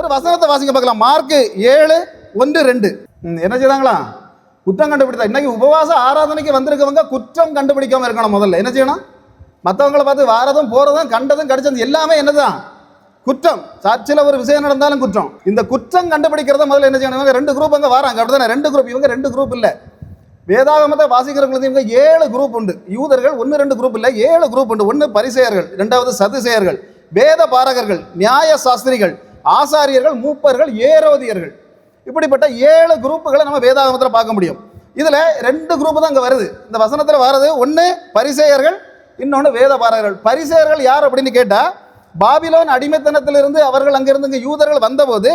ஒரு வசனத்தை வாசிங்க பார்க்கலாம். மார்க்கு ஏழு ஒன்று ரெண்டு. என்ன செய்தாங்களா குற்றம் கண்டுபிடித்தா இன்னைக்கு உபவாச ஆராதனைக்கு வந்திருக்கவங்க குற்றம் கண்டுபிடிக்காம இருக்கணும் முதல்ல. என்ன செய்யணும்? மற்றவங்களை பார்த்து வாரதும் போறதும் கண்டதும் கடிச்சது எல்லாமே என்னதான் குற்றம். சர்ச்சில் ஒரு விஷயம் நடந்தாலும் குற்றம். இந்த குற்றம் கண்டுபிடிக்கிறத முதல்ல என்ன செய்யணும்? இவங்க ரெண்டு குரூப் அங்கே வராங்க. அப்படிதானே ரெண்டு குரூப் இவங்க ரெண்டு குரூப் இல்லை. வேதாகமத்தை வாசிக்கிறவங்களுக்கு இவங்க ஏழு குரூப் உண்டு. யூதர்கள் ஒன்று ரெண்டு குரூப் இல்லை. ஏழு குரூப் உண்டு. ஒன்று பரிசெயர்கள் ரெண்டாவது சதுசெயர்கள் வேத பாரகர்கள் நியாய சாஸ்திரிகள் ஆசாரியர்கள் மூப்பர்கள் ஏரோதியர்கள். இப்படிப்பட்ட ஏழு குரூப்புகளை நம்ம வேதாகமத்தில் பார்க்க முடியும். இதில் ரெண்டு குரூப் தான் இங்கே வருது. இந்த வசனத்தில் வர்றது ஒன்று பரிசேயர்கள் இன்னொன்று வேத பாரகர்கள் பரிசேயர்கள் யார் அப்படின்னு கேட்டால் பாபிலோன் அடிமைத்தனத்திலிருந்து அவர்கள் அங்கிருந்து இங்கே யூதர்கள் வந்தபோது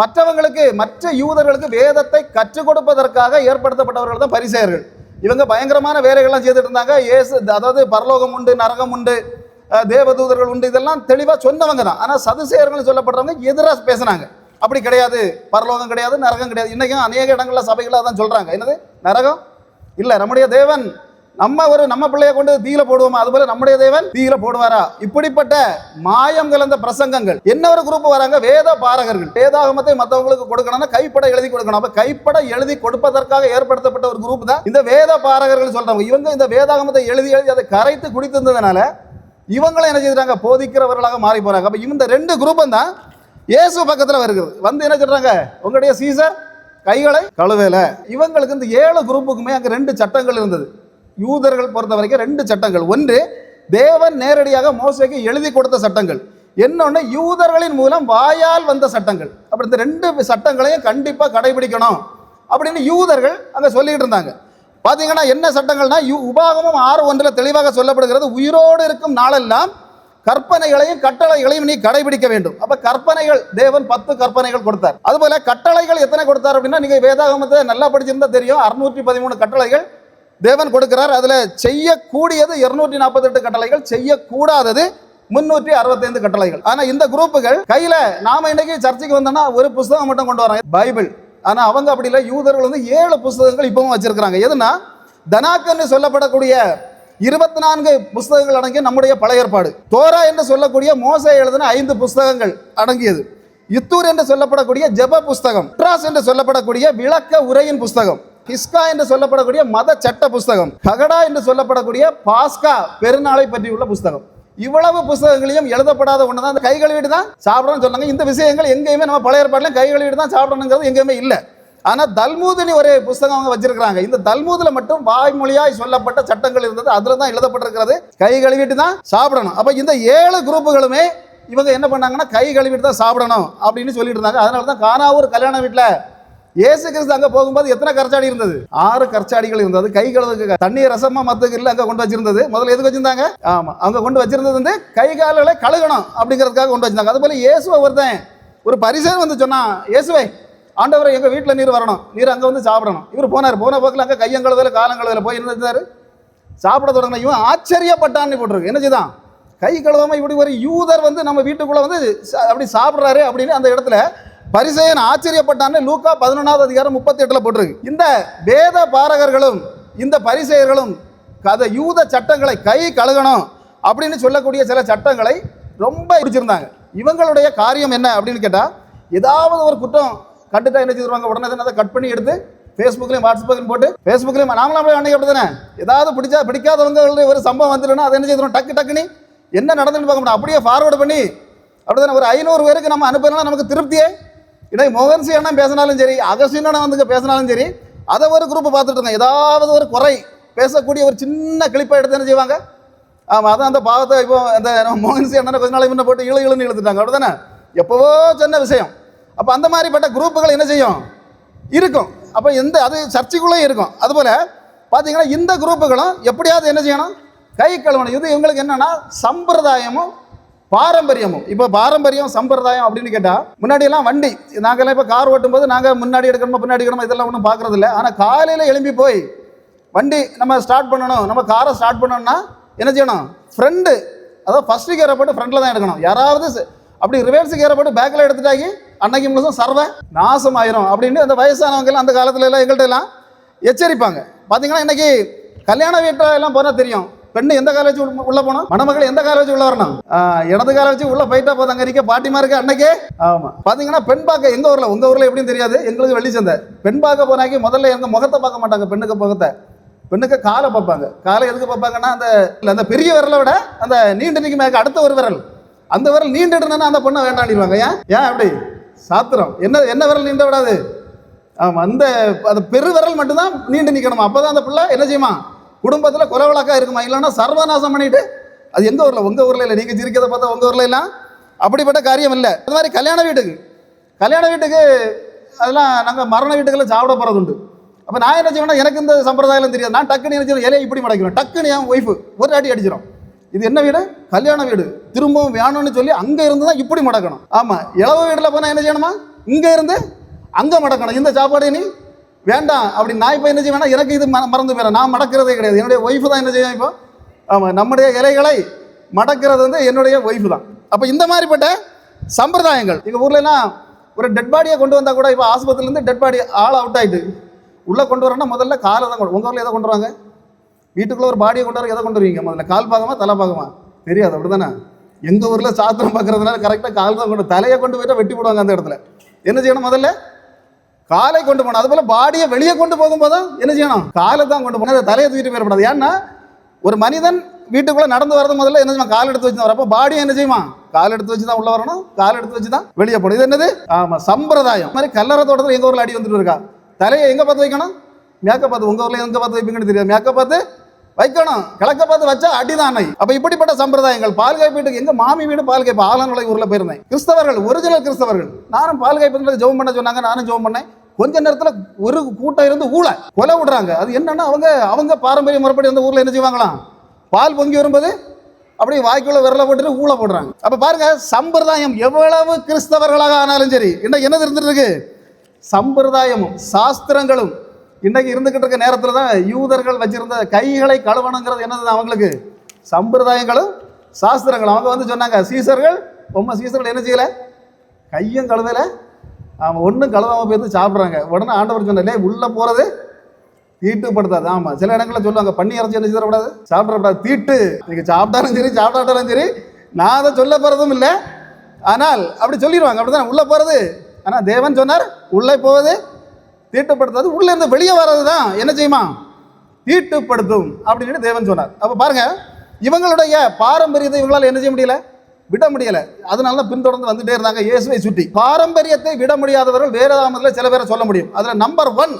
மற்றவங்களுக்கு மற்ற யூதர்களுக்கு வேதத்தை கற்றுக் கொடுப்பதற்காக ஏற்படுத்தப்பட்டவர்கள் தான் பரிசேயர்கள். இவங்க பயங்கரமான வேலைகள்லாம் செய்துட்டு இருந்தாங்க. ஏசு அதாவது பரலோகம் உண்டு நரகம் உண்டு. தேவதூதர்கள் உண்டு. இதெல்லாம் தெளிவாக சொன்னவங்க தான். ஆனால் சதுசேயர்கள் சொல்லப்படுறவங்க எதிராக பேசுனாங்க. அப்படி கிடையாது. பரலோகம் கிடையாது நரகம் கிடையாது. இன்றைக்கும் அநேக இடங்களில் சபைகளாக அதான் சொல்கிறாங்க என்னது? நரகம்? இல்லை நம்முடைய தேவன் நம்ம ஒரு நம்ம பிள்ளைய கொண்டு தீயில போடுவோமா? அதுபோல நம்முடைய தேவன் தீயில போடுவாரா? இப்படிப்பட்ட மாயம் கலந்த பிரசங்கங்கள். என்ன ஒரு குரூப் வராங்க? வேத பாரகர்கள். வேதாகமத்தை மற்றவங்களுக்கு கொடுக்கணும்னா கைப்பட எழுதி கொடுக்கணும். அப்ப கைப்பட எழுதி கொடுப்பதற்காக ஏற்படுத்தப்பட்ட ஒரு குரூப் தான் இந்த வேத பாரகர்கள் சொல்றாங்க இவங்க இந்த வேதாகமத்தை எழுதி எழுதி அதை கரைத்து குடித்திருந்ததுனால இவங்களும் என்ன செய்கிறாங்க போதிக்கிறவர்களாக மாறி போகிறாங்க அப்போ இந்த ரெண்டு குரூப்பும் தான் இயேசு பக்கத்தில் வருகிறது. வந்து என்ன சொல்கிறாங்க உங்களுடைய சீசர் கைகளை கழுவேல. இவங்களுக்கு இந்த ஏழு குரூப்புக்குமே அங்கே ரெண்டு சட்டங்கள் இருந்தது. யூதர்கள் பொறுத்த வரைக்கும் ரெண்டு சட்டங்கள். ஒன்று தேவன் நேரடியாக மோசைக்கு எழுதி கொடுத்த சட்டங்கள். என்னொன்று யூதர்களின் மூலம் வாயால் வந்த சட்டங்கள். அப்படி இந்த ரெண்டு சட்டங்களையும் கண்டிப்பாக கடைபிடிக்கணும் அப்படின்னு யூதர்கள் அங்கே சொல்லிகிட்டு இருந்தாங்க. பார்த்தீங்கன்னா என்ன சட்டங்கள்னா யூ உபாகமும் ஆறு ஒன்றில் தெளிவாக சொல்லப்படுகிறது உயிரோடு இருக்கும் நாளெல்லாம் கற்பனைகளையும் கட்டளைகளையும் நீ கடைபிடிக்க வேண்டும். அப்ப கற்பனைகள் தேவன் பத்து கற்பனைகள் கொடுத்தார். அதுபோல கட்டளைகள் எத்தனை கொடுத்தார் அப்படின்னா நீங்க வேதாகமத்தை நல்லா படிச்சிருந்தா தெரியும் அறுநூற்றி பதிமூணு கட்டளைகள் தேவன் கொடுக்கிறார். அதுல செய்யக்கூடியது இருநூற்றி நாற்பத்தெட்டு கட்டளைகள் செய்யக்கூடாதது முன்னூற்றி அறுபத்தைந்து கட்டளைகள். ஆனா இந்த குரூப்புகள் கையில நாம இன்னைக்கு சர்ச்சைக்கு வந்தோம்னா ஒரு புஸ்தகம் மட்டும் கொண்டு வரோம். பைபிள். ஆனால் அவங்க அப்படி இல்லை. யூதர்கள் வந்து ஏழு புஸ்தகங்கள் இப்பவும் வச்சிருக்கிறாங்க. எதுனா? தனாக்கன்னு சொல்லப்படக்கூடிய இருபத்தி நான்கு புஸ்தகங்கள் அடங்கிய நம்முடைய பழைய ஏற்பாடு. தோரா என்று சொல்லக்கூடிய மோச எழுதின ஐந்து புஸ்தகங்கள் அடங்கியது. இத்தூர் என்று சொல்லப்படக்கூடிய ஜெப புஸ்தகம் ட்ராஸ் என்று சொல்லப்படக்கூடிய விளக்க உரையின் புஸ்தகம் ஹிஸ்கா என்று சொல்லப்படக்கூடிய மத சட்ட புஸ்தகம் ககடா என்று சொல்லப்படக்கூடிய பாஸ்கா பெருநாளை பற்றியுள்ள புஸ்தகம். இவ்வளவு புஸ்தகங்களையும் எழுதப்படாத ஒன்று தான் அந்த கை கழுவிட்டு தான் சாப்பிடணும்னு சொன்னாங்க. இந்த விஷயங்கள் எங்கேயுமே நம்ம பழைய ஏற்பாடுலையும் கை கழுவிட்டு தான் சாப்பிடணுங்கிறது எங்கேயுமே இல்லை. ஆனால் தல்மூதினி ஒரு புஸ்தகம் அவங்க வச்சிருக்கிறாங்க. இந்த தல்மூதில் மட்டும் வாய்மொழியாய் சொல்லப்பட்ட சட்டங்கள் இருந்தது. அதில் தான் எழுதப்பட்டிருக்கிறது. கை கழுவிட்டு தான் சாப்பிடணும். அப்போ இந்த ஏழு குரூப்புகளுமே இவங்க என்ன பண்ணாங்கன்னா கை கழுவிட்டு தான் சாப்பிடணும் அப்படின்னு சொல்லிட்டு இருந்தாங்க. அதனால தான் கானாவூர் கல்யாண வீட்டில் இயேசு கிறிஸ்து அங்கே போகும்போது எத்தனை கற்சாடி இருந்தது? ஆறு கற்சாடிகள் இருந்தது. கை கழுவுக்கு தண்ணி ரசமா மத்துக்கு இல்லை அங்கே கொண்டு வச்சிருந்தது. முதல்ல எதுக்கு வச்சிருந்தாங்க? ஆமாம் அவங்க கொண்டு வச்சிருந்தது வந்து கை கால்களை கழுகணும் அப்படிங்கிறதுக்காக கொண்டு வச்சிருந்தாங்க. அதுபோல் இயேசுவை ஒருத்தன் ஒரு பரிசேர் வந்து சொன்னான் இயேசுவை ஆண்டவரை எங்கள் வீட்டில் நீர் வரணும். நீர் அங்கே வந்து சாப்பிடணும். இவர் போனார். போன போக்கில் அங்கே கையங்கழுதில் காலங்கழுதில் போய் இருந்தார் சாப்பிட தொடங்கின இவன் ஆச்சரியப்பட்டான்னு போட்டிருக்கு. என்ன செய்தான்? கை கழுவாமல் இப்படி ஒரு யூதர் வந்து நம்ம வீட்டுக்குள்ளே வந்து அப்படி சாப்பிட்றாரு அப்படின்னு அந்த இடத்துல பரிசேயன் ஆச்சரியப்பட்டான்னு லூக்கா பதினொன்றாவது அதிகாரம் முப்பத்தி எட்டில் போட்டிருக்கு. இந்த வேத பாரகர்களும் இந்த பரிசெயர்களும் கதை யூத சட்டங்களை கை கழுகணும் அப்படின்னு சொல்லக்கூடிய சில சட்டங்களை ரொம்ப பிடிச்சிருந்தாங்க. இவங்களுடைய காரியம் என்ன அப்படின்னு கேட்டால் ஏதாவது ஒரு குற்றம் கண்டுட்டா என்ன செய்வாங்க உடனே அதை கட் பண்ணி எடுத்து ஃபேஸ்புக்லையும் வாட்ஸ்அப்லையும் போட்டு ஃபேஸ்புக்லையும் நாமளும் அப்படியே அன்னைக்கு அப்படி தானே? ஏதாவது பிடிச்சா பிடிக்காதவங்களுடைய ஒரு சம்பவம் வந்துடுன்னா அதை என்ன செய்யணும் டக்கு டக்குன்னு என்ன நடந்துன்னு பார்க்க முடியும். அப்படியே ஃபார்வர்டு பண்ணி அப்படிதானே ஒரு ஐநூறு பேருக்கு நம்ம அனுப்பினா நமக்கு திருப்தியே இன்னைக்கு மோகன்சி அண்ணன் பேசினாலும் சரி அகஸ்டின் அண்ணன் வந்து பேசினாலும் சரி அதை ஒரு குரூப் பார்த்துட்டு இருந்தேன் ஏதாவது ஒரு குறை பேசக்கூடிய ஒரு சின்ன கிளிப்பை எடுத்து என்ன செய்வாங்க? ஆமாம் அதான் அந்த பாவத்தை இப்போ அந்த மோகன் மோகன்சி அண்ணனை கொஞ்ச நாளைக்கு முன்ன போட்டு இழு இழுன்னு இழுத்துட்டாங்க. அப்படிதானே? எப்போவோ சொன்ன விஷயம். அப்போ அந்த மாதிரிப்பட்ட குரூப்புகள் என்ன செய்யும்? இருக்கும். அப்போ எந்த அது சர்ச்சைக்குள்ளே இருக்கும். அதுபோல் பார்த்தீங்கன்னா இந்த குரூப்புகளும் எப்படியாவது என்ன செய்யணும்? கை கழுவணும். இது இவங்களுக்கு என்னென்னா சம்பிரதாயமும் பாரம்பரியமும். இப்போ பாரம்பரியம் சம்பிரதாயம் அப்படின்னு கேட்டால் முன்னாடியெல்லாம் வண்டி நாங்கள்லாம் இப்போ கார் ஓட்டும் போது நாங்கள் முன்னாடி எடுக்கணுமா பின்னாடி எடுக்கணுமா இதெல்லாம் ஒன்றும் பார்க்குறது இல்லை ஆனால் காலையில் எழும்பி போய் வண்டி நம்ம ஸ்டார்ட் பண்ணணும் நம்ம காரை ஸ்டார்ட் பண்ணணும்னா என்ன செய்யணும்? ஃப்ரெண்டு அதாவது ஃபஸ்ட்டு கியரை போட்டு ஃப்ரெண்டில் தான் எடுக்கணும். யாராவது அப்படி ரிவர்ஸ் கியரை போட்டு பேக்கில் எடுத்துட்டாக்கி அன்னைக்கு முழுசும் சர்வ நாசம் ஆயிரும் அப்படின்னு அந்த வயசானவங்க எல்லாம் அந்த காலத்துல எல்லாம் எங்கள்கிட்ட எல்லாம் எச்சரிப்பாங்க. பார்த்தீங்கன்னா இன்னைக்கு கல்யாண வீட்டில் எல்லாம் போனால் தெரியும். பெண்ணு எந்த காலேஜ் உள்ள- போனோம் மணமகள் எந்த காலேஜ் உள்ள வரணும்? இடது காலேஜ் உள்ள போயிட்டா போதும் அங்க இருக்க பாட்டிமாருக்கு அன்னைக்கே? ஆமா. பாத்தீங்கன்னா பெண் பார்க்க எங்க ஊர்ல உங்க ஊர்ல எப்படின்னு தெரியாது. எங்களுக்கு வெள்ளி சந்தை. பெண் பார்க்க போனாக்கி முதல்ல எங்க முகத்தை பார்க்க மாட்டாங்க பெண்ணுக்கு முகத்தை. பெண்ணுக்கு காலை பார்ப்பாங்க. காலை எதுக்கு பார்ப்பாங்கன்னா அந்த அந்த பெரிய விரலை விட அந்த நீண்டு நிற்கும் அடுத்த ஒரு விரல். அந்த விரல் நீண்டுடுனா அந்த பொண்ணை வேண்டாண்டிடுவாங்க ஏன்? ஏன் அப்படி? சாத்திரம். என்ன என்ன விரல் நீண்ட விடாது? ஆமாம் அந்த அந்த பெரு விரல் மட்டும்தான் நீண்டு நிற்கணுமா அப்பதான் அந்த பிள்ளை என்ன செய்யுமா? குடும்பத்தில் குலவழக்கா இருக்குமா? இல்லைன்னா சர்வநாசம் பண்ணிட்டு அது எந்த ஊரில்? உங்கள் ஊரில் இல்லை. நீங்கள் சிரிக்கிறத பார்த்தா உங்கள் ஊர்ல எல்லாம் அப்படிப்பட்ட காரியம் இல்லை. அது மாதிரி கல்யாண வீட்டுக்கு. கல்யாண வீட்டுக்கு அதெல்லாம் நாங்கள் மரண வீட்டுக்கெல்லாம் சாப்பிட போகிறது உண்டு அப்போ நான் என்ன செய்வேன்னா எனக்கு இந்த சம்பிரதாயம் தெரியாது. நான் டக்குன்னு என்ன இலையை இப்படி மடக்கிடுவேன். டக்குன்னு என் ஒய்ஃபு ஒரு அடி அடிச்சிடும் இது என்ன வீடு? கல்யாண வீடு. திரும்பவும் வேணும்னு சொல்லி அங்கே இருந்து தான் இப்படி மடக்கணும். ஆமாம் இளவு வீட்டில் போனால் என்ன செய்யணுமா? இங்கே இருந்து அங்கே மடக்கணும். இந்த சாப்பாடு நீ வேண்டாம். அப்படி நான் இப்போ என்ன செய்வேன்னா எனக்கு இது ம- மறந்து போயிடும். நான் மடக்கிறதே கிடையாது. என்னுடைய ஒய்ஃபு தான் என்ன செய்வேன் இப்போ? ஆமாம் நம்முடைய இலைகளை மடக்கிறது வந்து என்னுடைய ஒய்ஃபு தான். அப்போ இந்த மாதிரிப்பட்ட சம்பிரதாயங்கள். எங்கள் ஊர்லலாம் ஒரு டெட் பாடியை கொண்டு வந்தால் கூட இப்போ ஆஸ்பத்திரிலேருந்து டெட் பாடி ஆள் அவுட் ஆகிட்டு உள்ளே கொண்டு வரேன்னா முதல்ல காலை தான் கொண்டு உங்கள் ஊரில் எதை கொண்டு வராங்க வீட்டுக்குள்ளே ஒரு பாடியை கொண்டு வர எதை கொண்டு வருவீங்க? முதல்ல கால் பாகமா தலை பாகமா? தெரியாது அப்படி தானே எங்கள் ஊரில் சாத்திரம் பார்க்கறதுனால கரெக்டாக கால் தான் கொண்டு தலையை கொண்டு போயிட்டால் வெட்டி போடுவாங்க அந்த இடத்துல. என்ன செய்யணும் முதல்ல? காலை கொண்டு போகணும் அதுபோல் பாடியை வெளியே கொண்டு போகும்போது தான் என்ன செய்யணும்? காலை தான் கொண்டு போகணும். அதை தலையை தூக்கிட்டு போயிடக்கூடாது ஏன்னா ஒரு மனிதன் வீட்டுக்குள்ளே நடந்து வரது முதல்ல என்ன செய்வான்? கால் எடுத்து வச்சு தான் வரப்போ பாடி என்ன செய்யுமா கால் எடுத்து வச்சு தான் உள்ள வரணும். கால் எடுத்து வச்சு தான் வெளியே போகணும். இது என்னது? ஆமாம் சம்பிரதாயம். மாதிரி கல்லறை தோட்டத்தில் எங்கள் ஊரில் அடி வந்துட்டு இருக்கா? தலையை எங்கே பார்த்து வைக்கணும்? மேக்க பார்த்து. உங்கள் ஊரில் எங்கே பார்த்து வைப்பீங்கன்னு தெரியாது. மேக்க பார்த்து வைக்கணும். கிழக்க பார்த்து வச்சா அடிதான். அப்போ இப்படிப்பட்ட சம்பிரதாயங்கள். பால் காய்ப்பீட்டுக்கு எங்கள் மாமி வீடு பால் காய்ப்பு? ஆலங்குளை ஊரில் போயிருந்தேன். கிறிஸ்தவர்கள் ஒரிஜினல் கிறிஸ்தவர்கள். நானும் பால் காய்ப்பதுல ஜெபம் பண்ண சொன்னாங்க. நானும் ஜெபம் பண்ணேன். கொஞ்ச நேரத்தில் ஒரு கூட்டம் இருந்து ஊழ கொலை விடுறாங்க. அது என்னன்னா அவங்க அவங்க பாரம்பரிய முறைப்படி அந்த ஊரில் என்ன செய்வாங்களாம்? பால் பொங்கி வரும்போது அப்படியே வாய்க்குள்ள விரல போட்டுட்டு ஊழ போடுறாங்க. அப்போ பாருங்க சம்பிரதாயம் எவ்வளவு கிறிஸ்தவர்களாக ஆனாலும் சரி இன்னைக்கு என்னது இருந்துட்டு இருக்கு சம்பிரதாயமும் சாஸ்திரங்களும் இன்னைக்கு இருந்துகிட்டு இருக்க நேரத்தில் தான் யூதர்கள் வச்சிருந்த கைகளை கழுவணுங்கிறது என்னது அவங்களுக்கு? சம்பிரதாயங்களும் சாஸ்திரங்களும். அவங்க வந்து சொன்னாங்க சீசர்கள் உம்ம சீசர்கள் என்ன செய்யல? கையும் கழுவல அவன் ஒன்றும் கலவாமல் போயிருந்து சாப்பிட்றாங்க. உடனே ஆண்டவர் சொன்னாலே உள்ளே போகிறது தீட்டுப்படுத்தாது. ஆமாம் சில இடங்களில் சொல்லுவாங்க பண்ணி இறச்சி என்ன செய்யக்கூடாது சாப்பிடக்கூடாது தீட்டு. நீங்கள் சாப்பிட்டாலும் சரி சாப்பிடாட்டாலும் சரி நான் அதை சொல்ல போகிறதும் இல்லை. ஆனால் அப்படி சொல்லிடுவாங்க அப்படிதான் உள்ளே போகிறது ஆனால் தேவன் சொன்னார் உள்ளே போவது தீட்டுப்படுத்தாது உள்ளே இருந்து வெளியே வர்றது தான் என்ன செய்யுமா? தீட்டுப்படுத்தும். அப்படின்னு தேவன் சொன்னார். அப்போ பாருங்கள் இவங்களுடைய பாரம்பரியத்தை இவங்களால் என்ன செய்ய முடியல? விட முடியல. அதனால தான் பின்தொடர்ந்து வந்துட்டே இருந்தாங்க இயேசுவை சுற்றி பாரம்பரியத்தை விட முடியாதவர்கள் வேதாமத்தில் சில பேரை சொல்ல முடியும். அதில் நம்பர் ஒன்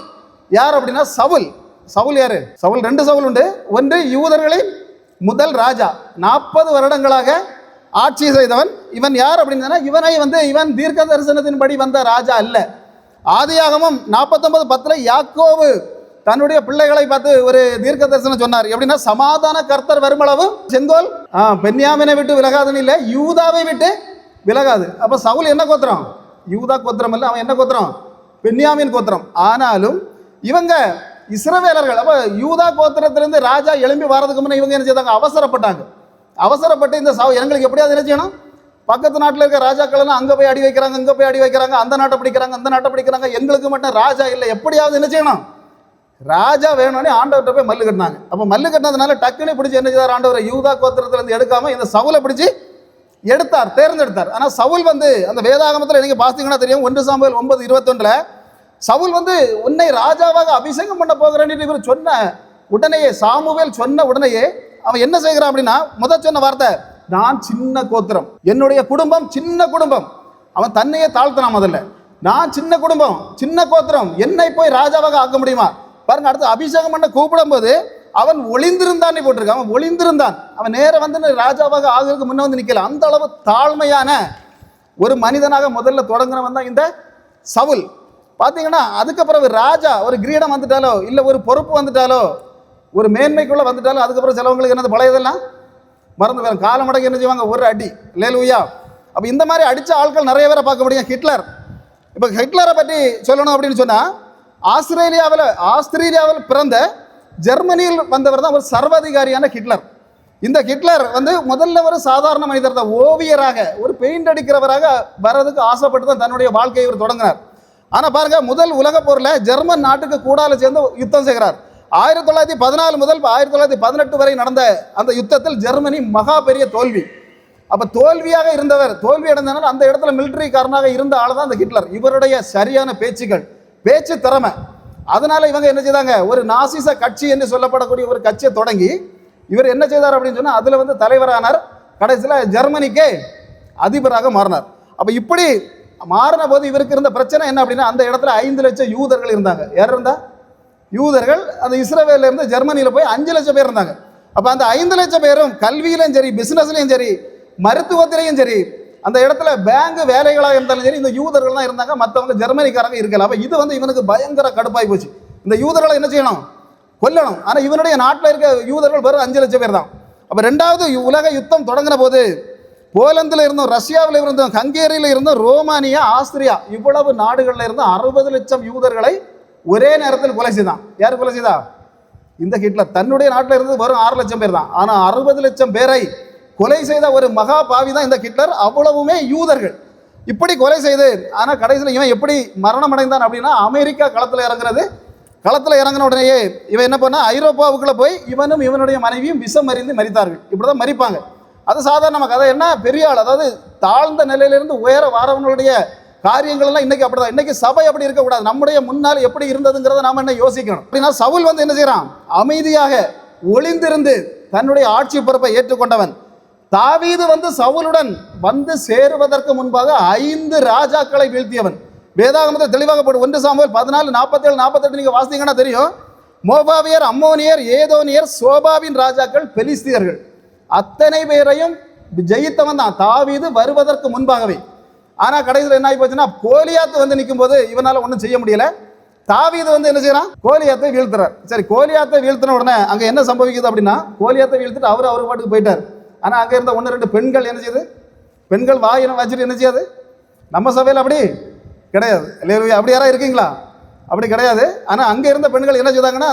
யார் அப்படின்னா சவுல். சவுல் யாரு? சவுல் ரெண்டு சவுல் உண்டு. ஒன்று யூதர்களின் முதல் ராஜா. நாற்பது வருடங்களாக ஆட்சி செய்தவன். இவன் யார் அப்படின்னு இவனை வந்து இவன் தீர்க்க தரிசனத்தின்படி வந்த ராஜா அல்ல. ஆதியாகமும் நாற்பத்தொன்பது பத்தில் யாக்கோவு தன்னுடைய பிள்ளைகளை பார்த்து ஒரு தீர்க்க தரிசனம் சொன்னார். எப்படின்னா சமாதான கர்த்தர் வருமளவு செங்கோல் ஆ, பென்யாமினை விட்டு விலகாதுன்னு இல்லை யூதாவை விட்டு விலகாது. அப்போ சவுல் என்ன கோத்திரம்? யூதா கோத்திரம் இல்லை அவன் என்ன கோத்திரம்? பென்யாமின் கோத்திரம். ஆனாலும் இவங்க இஸ்ரவேலர்கள் அப்போ யூதா கோத்திரத்திலேருந்து ராஜா எழும்பி வரதுக்கு முன்னே இவங்க என்ன செய்தாங்க? அவசரப்பட்டாங்க. அவசரப்பட்டு இந்த சவு எங்களுக்கு எப்படியாவது என்ன செய்யணும்? பக்கத்து நாட்டில் இருக்க ராஜாக்கள்லாம் அங்கே போய் அடி வைக்கிறாங்க இங்கே போய் அடி வைக்கிறாங்க அந்த நாட்டை பிடிக்கிறாங்க அந்த நாட்டை பிடிக்கிறாங்க எங்களுக்கு மட்டும் ராஜா இல்லை எப்படியாவது என்ன செய்யணும்? ராஜா வேணும்னே ஆண்டவர்கிட்ட போய் மல்லு கட்டினாங்க. அப்போ மல்லு கட்டினதுனால டக்குனு பிடிச்சி என்ன செய்தார்? ஆண்டவர் யூதா கோத்திரத்திலேருந்து எடுக்காமல் இந்த சவுலை பிடிச்சி எடுத்தார் தேர்ந்தெடுத்தார். ஆனால் சவுல் வந்து அந்த வேதாகமத்தில் நீங்கள் பார்த்தீங்கன்னா தெரியும் ஒன்று சாம்பல் ஒன்பது இருபத்தொன்றில் சவுல் வந்து உன்னை ராஜாவாக அபிஷேகம் பண்ண போகிறேன்னு இவர் சொன்ன உடனேயே சாமுவேல் சொன்ன உடனேயே அவன் என்ன செய்கிறான் அப்படின்னா முத சொன்ன வார்த்தை நான் சின்ன கோத்திரம். என்னுடைய குடும்பம் சின்ன குடும்பம். அவன் தன்னையே தாழ்த்தினான் முதல்ல. நான் சின்ன குடும்பம் சின்ன கோத்திரம். என்னை போய் ராஜாவாக ஆக்க முடியுமா? பாருங்க அடுத்து அபிஷேகம் பண்ண கூப்பிடும்போது அவன் ஒளிந்திருந்தான் போட்டிருக்கான் அவன் ஒளிந்திருந்தான். அவன் நேர வந்து ராஜாவாக ஆகிறதுக்கு முன்ன வந்து நிக்கல. அந்த அளவு தாழ்மையான ஒரு மனிதனாக முதல்ல தொடங்குறவன் தான் இந்த சவுல். பார்த்தீங்கன்னா அதுக்கப்புறம் ராஜா ஒரு கிரீடம் வந்துட்டாலோ இல்லை ஒரு பொறுப்பு வந்துட்டாலோ ஒரு மேன்மைக்குள்ளே வந்துட்டாலோ அதுக்கப்புறம் சிலவங்களுக்கு என்னது பழையதெல்லாம்? மறந்து வரும் காலம் மடங்கு என்ன செய்வாங்க? ஒரு அடி. லேலுயா அப்போ இந்த மாதிரி அடித்த ஆட்கள் நிறைய பேரை பார்க்க முடியும். ஹிட்லர். இப்போ ஹிட்லரை பற்றி சொல்லணும் அப்படின்னு சொன்னால் ஆஸ்திரேலியாவில் ஆஸ்திரேலியாவில் பிறந்த ஜெர்மனியில் வந்தவர் தான் ஒரு சர்வாதிகாரியான ஹிட்லர். இந்த ஹிட்லர் வந்து முதல்ல ஒரு சாதாரண மனிதர் தான் ஓவியராக ஒரு பெயிண்ட் அடிக்கிறவராக வர்றதுக்கு ஆசைப்பட்டு தான் தன்னுடைய வாழ்க்கையை இவர் தொடங்கினார். ஆனால் பாருங்கள் முதல் உலகப் போரில் ஜெர்மன் நாட்டுக்கு கூடால சேர்ந்து யுத்தம் செய்கிறார். ஆயிரத்தி தொள்ளாயிரத்தி பதினாலு முதல் ஆயிரத்தி தொள்ளாயிரத்தி பதினெட்டு வரை நடந்த அந்த யுத்தத்தில் ஜெர்மனி மகா பெரிய தோல்வி. அப்போ தோல்வியாக இருந்தவர் தோல்வி அடைந்தனர் அந்த இடத்துல மிலிட்டரிக்காரனாக இருந்த ஆள் தான் அந்த ஹிட்லர். இவருடைய சரியான பேச்சுகள் பேச்சு திறமை. அதனால இவங்க என்ன செய்தாங்க? ஒரு நாசிச கட்சி என்று சொல்லப்படக்கூடிய ஒரு கட்சியை தொடங்கி இவர் என்ன செய்தார் அப்படின்னு சொன்னால் அதில் வந்து தலைவரானார். கடைசியில் ஜெர்மனிக்கே அதிபராக மாறினார். அப்போ இப்படி மாறின போது இவருக்கு இருந்த பிரச்சனை என்ன அப்படின்னா அந்த இடத்துல ஐந்து லட்சம் யூதர்கள் இருந்தாங்க. யார் இருந்தா? யூதர்கள். அந்த இஸ்ரேவேல இருந்து ஜெர்மனியில் போய் அஞ்சு லட்சம் பேர் இருந்தாங்க. அப்போ அந்த ஐந்து லட்சம் பேரும் கல்வியிலும் சரி பிஸ்னஸ்லையும் சரி மருத்துவத்திலையும் சரி அந்த இடத்துல பேங்க் வேலைகளாக இருந்தாலும் சரி இந்த யூதர்கள்லாம் இருந்தாங்க மற்றவங்க ஜெர்மனிக்காரங்க இருக்கல அப்போ இது வந்து இவனுக்கு பயங்கர கடுப்பாகி போச்சு. இந்த யூதர்களை என்ன செய்யணும்? கொல்லணும். ஆனால் இவனுடைய நாட்டில் இருக்க யூதர்கள் வெறும் அஞ்சு லட்சம் பேர் தான். அப்போ ரெண்டாவது உலக யுத்தம் தொடங்கின போது போலந்தில் இருந்தும் ரஷ்யாவில் இருந்தும் ஹங்கேரியில் இருந்தும் ரோமானியா ஆஸ்திரியா இவ்வளவு நாடுகளில் இருந்தும் அறுபது லட்சம் யூதர்களை ஒரே நேரத்தில் கொலை செய்தான். யார் கொலை செய்தா? இந்த ஹிட்லர். தன்னுடைய நாட்டில் இருந்து வரும் ஆறு லட்சம் பேர் தான். ஆனால் அறுபது லட்சம் பேரை கொலை செய்த ஒரு மகா பாவி தான் இந்த ஹிட்லர். அவ்வளவுமே யூதர்கள். இப்படி கொலை செய்து ஆனால் கடைசியில் இவன் எப்படி மரணம் அடைந்தான் அப்படின்னா அமெரிக்கா களத்தில் இறங்குறது. களத்தில் இறங்கின உடனேயே இவன் என்ன பண்ணா ஐரோப்பாவுக்குள்ளே போய் இவனும் இவனுடைய மனைவியும் விஷம் மறிந்து மறித்தார்கள் இப்படி தான் மறிப்பாங்க அது சாதாரண கதை. என்ன? பெரிய ஆள். அதாவது தாழ்ந்த நிலையிலிருந்து உயர வாரவனுடைய காரியங்கள் எல்லாம் இன்னைக்கு அப்படிதான். இன்னைக்கு சபை அப்படி இருக்கக்கூடாது. நம்முடைய முன்னால் எப்படி இருந்ததுங்கிறத நாம என்ன யோசிக்கணும்? அப்படின்னா சவுல் வந்து என்ன செய்யறான்? அமைதியாக ஒளிந்திருந்து தன்னுடைய ஆட்சி பொறுப்பை ஏற்றுக்கொண்டவன். தாவீது வந்து சவுலுடன் வந்து சேருவதற்கு முன்பாக ஐந்து ராஜாக்களை வீழ்த்தியவன். வேதாகமத்தில் தெளிவாக போடு ஒன்று சாம்பல் பதினாலு நாற்பத்தேழு நாற்பத்தெட்டு நீங்கள் வாசித்தீங்கன்னா தெரியும். மோபாவியர் அம்மோனியர் ஏதோனியர் சோபாவின் ராஜாக்கள் பெலிஸ்தியர்கள். அத்தனை பேரையும் ஜெயித்தவன் தான். தாவீது வருவதற்கு முன்பாகவே. ஆனால் கடைசியில் என்ன ஆகி போச்சுன்னா கோலியாத்து வந்து நிற்கும் போது இவனால் ஒன்றும் செய்ய முடியல. தாவீது வந்து என்ன செய்யறான்? கோலியாத்தை வீழ்த்துறார். சரி கோலியாத்தை வீழ்த்தின உடனே அங்கே என்ன சம்பவிக்குது அப்படின்னா கோலியாத்தை வீழ்த்துட்டு அவர் அவர் பாட்டுக்கு போயிட்டார். ஆனால் அங்கே இருந்த ஒன்று ரெண்டு பெண்கள் என்ன செய்யுது பெண்கள் வாயினம் வச்சுட்டு என்ன செய்யாது? நம்ம சபையில் அப்படி கிடையாது. இல்லையா அப்படி யாராவது இருக்கீங்களா? அப்படி கிடையாது. ஆனால் அங்கே இருந்த பெண்கள் என்ன செய்தாங்கன்னா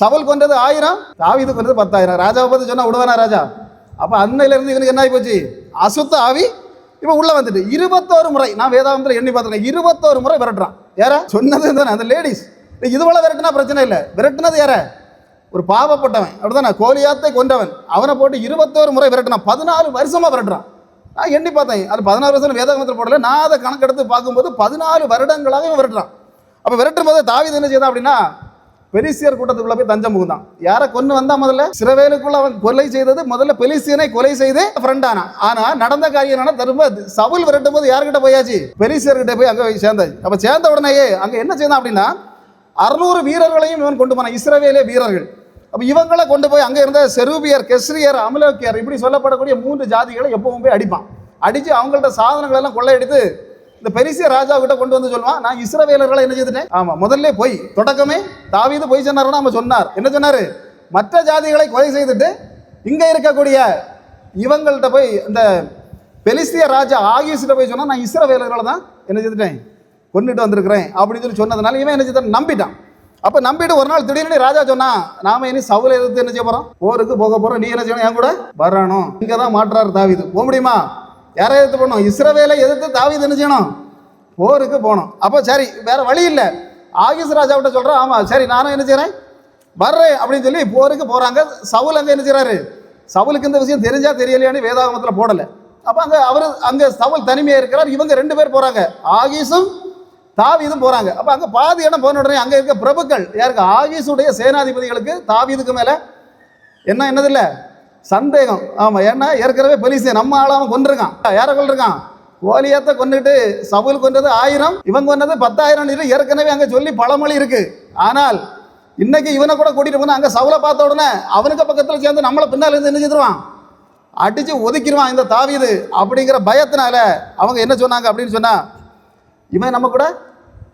சவல் கொன்றது ஆயிரம் ஆவிது கொன்றது பத்தாயிரம். ராஜாவை பார்த்து சொன்னால் விடுவானா ராஜா? அப்போ அன்னையிலேருந்து இவனுக்கு என்ன ஆகி போச்சு அசுத்த ஆவி இப்போ உள்ளே வந்துட்டு. இருபத்தோரு முறை நான் வேதாந்தத்தில் எண்ணி பார்த்துருக்கேன். இருபத்தோரு முறை விரட்டுறான். யாரா? சொன்னது தானே. அந்த லேடிஸ் இதுவள விரட்டுனா பிரச்சனை இல்லை. விரட்டுனது யாரை? ஒரு பாவப்பட்டவன் அப்படிதானே கோலியாத்தை கொண்டவன் அவனை போட்டு இருபத்தோரு முறை விரட்டினான். பதினாலு வருஷமா விரட்டுறான். நான் எண்ணி பார்த்தேன் அது பதினாறு வருஷம் வேதாகமத்தில் போடல. நான் அதை கணக்கெடுத்து பார்க்கும்போது பதினாலு வருடங்களாக இவன் விரட்டுறான். அப்போ விரட்டும் போது தாவீது என்ன செய்தான் அப்படின்னா பெலிசியர் கூட்டத்துக்குள்ள போய் தஞ்சம் புகுந்தான். யாரை கொண்டு வந்தா முதல்ல? சிறவேலுக்குள்ள அவன் கொலை செய்தது முதல்ல பெலிசியனை கொலை செய்து ஃப்ரெண்ட் ஆனான். ஆனா நடந்த காரியம் என்ன திரும்ப சவுல் விரட்டும் போது யார்கிட்ட போயாச்சு? பெலிசியர்கிட்ட போய் அங்கே போய் சேர்ந்தாச்சு. அப்போ சேர்ந்த உடனேயே அங்கே என்ன செய்தான் அப்படின்னா அறுநூறு வீரர்களையும் இவன் கொண்டு போனான். இஸ்ரவேலே வீரர்கள். அப்போ இவங்களை கொண்டு போய் அங்கே இருந்த செருபியர் கெஸ்ரியர் அமலோக்கியர் இப்படி சொல்லப்படக்கூடிய மூன்று ஜாதிகளை எப்பவும் போய் அடிப்பான். அடித்து அவங்கள்ட்ட சாதனங்கள் எல்லாம் கொள்ளையடித்து இந்த பெரிசிய ராஜா கிட்ட கொண்டு வந்து சொல்லுவான் நான் இஸ்ரவேலர்களை என்ன செய்துட்டேன்? ஆமாம் முதல்ல போய் தொடக்கமே தாவீது போய் சொன்னாருன்னா நம்ம சொன்னார். என்ன சொன்னார்? மற்ற ஜாதிகளை கொலை செய்துட்டு இங்கே இருக்கக்கூடிய இவங்கள்ட்ட போய் இந்த பெலிஸ்திய ராஜா ஆகியஸ்கிட்ட போய் சொன்னால் நான் இஸ்ரவேலர்களை தான் என்ன செய்துட்டேன்? கொண்டுட்டு வந்திருக்கிறேன். அப்படின்னு சொல்லி சொன்னதுனால இவன் என்ன செய்தான்? நம்பிட்டான். அப்ப நம்பிட்டு ஒரு நாள் திடீர்னு ராஜா சொன்னா நாம இனி சவுல எதிர்த்து என்ன செய்ய போறோம்? போருக்கு போக போறோம். நீ என்ன செய்யணும்? என் கூட வரணும் இங்கே தான் மாற்றாரு தாவீது. போக முடியுமா? யாரை எதிர்த்து போகணும்? இஸ்ரவேலை எதிர்த்து தாவீது என்ன செய்யணும்? போருக்கு போகணும். அப்போ சரி வேற வழி இல்லை. ஆகிஸ் ராஜாவிட்ட சொல்கிறேன் ஆமா சரி நானும் என்ன செய்கிறேன் வர்றேன். அப்படின்னு சொல்லி போருக்கு போறாங்க. சவுல் அங்கே என்ன செய்கிறாரு சவுலுக்கு இந்த விஷயம் தெரிஞ்சா தெரியலையான்னு வேதாகமத்தில் போடலை. அப்போ அங்கே அவர் அங்கே சவுல் தனிமையாக இருக்கிறார். இவங்க ரெண்டு பேர் போகிறாங்க ஆகிஸும் தாவீதும் போகிறாங்க அப்போ அங்கே பாதி இடம் போன உடனே அங்கே இருக்க பிரபுக்கள் யாருக்கு? ஆகீஸுடைய சேனாதிபதிகளுக்கு தாவீதுக்கு மேலே என்ன என்னது இல்லை சந்தேகம். ஆமாம் ஏன்னா ஏற்கனவே பெலிசே நம்ம ஆளாமல் கொண்டிருக்கான் யாரை கொண்டிருக்கான் கோலியத்தை கொண்டுட்டு சவுல் கொண்டது ஆயிரம் இவன் கொண்டது பத்தாயிரம் இது ஏற்கனவே அங்கே சொல்லி பழமொழி இருக்குது ஆனால் இன்னைக்கு இவனை கூட கூட்டிட்டு போனால் அங்கே சவுலை பார்த்த உடனே அவனுக்கு பக்கத்தில் சேர்ந்து நம்மளை பின்னால் இருந்து என்ன செஞ்சிருவான் ஒதுக்கிடுவான் இந்த தாவிது அப்படிங்கிற பயத்தினால அவங்க என்ன சொன்னாங்க அப்படின்னு சொன்னால் இவன் நம்ம கூட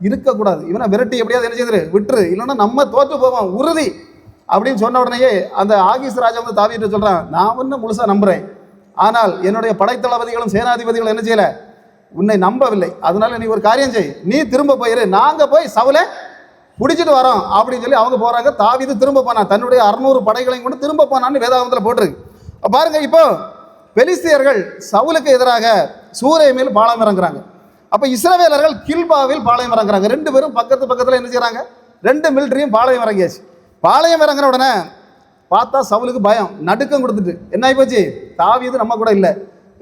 இருக்கக்கூடாது. இவனை விரட்டி எப்படியாவது என்ன செய்திரு விட்டுரு. இல்லைன்னா நம்ம தோற்று போவோம். உறுதி. அப்படின்னு சொன்ன உடனேயே அந்த ஆகீஸ் ராஜா வந்து தாவிட்டு சொல்கிறான் நான் ஒன்றும் முழுசாக நம்புகிறேன் ஆனால் என்னுடைய படைத்தளபதிகளும் சேனாதிபதிகளும் என்ன செய்யலை? உன்னை நம்பவில்லை. அதனால நீ ஒரு காரியம் செய். நீ திரும்ப போயிரு நாங்க போய் சவலை பிடிச்சிட்டு வரோம். அப்படின்னு சொல்லி அவங்க போறாங்க. தாவிது திரும்ப போனான். தன்னுடைய அறுநூறு படைகளையும் கொண்டு திரும்ப போனான்னு வேதாகமத்தில் போட்டிருக்கு. பாருங்க இப்போ பெலிஸ்தியர்கள் சவுலுக்கு எதிராக சூரியமேல் பாலம் இறங்குறாங்க. அப்போ இஸ்ரவேலர்கள் கில்பாவில் பாளையம் இறங்குறாங்க. ரெண்டு பேரும் பக்கத்து பக்கத்தில் என்ன செய்கிறாங்க ரெண்டு மிலிட்டரியும் பாளையம் இறங்கியாச்சு. பாளையம் இறங்குற உடனே பார்த்தா சவுலுக்கு பயம். நடுக்கம் கொடுத்துட்டு என்ன ஆகி போச்சு தாவியது நம்ம கூட இல்லை.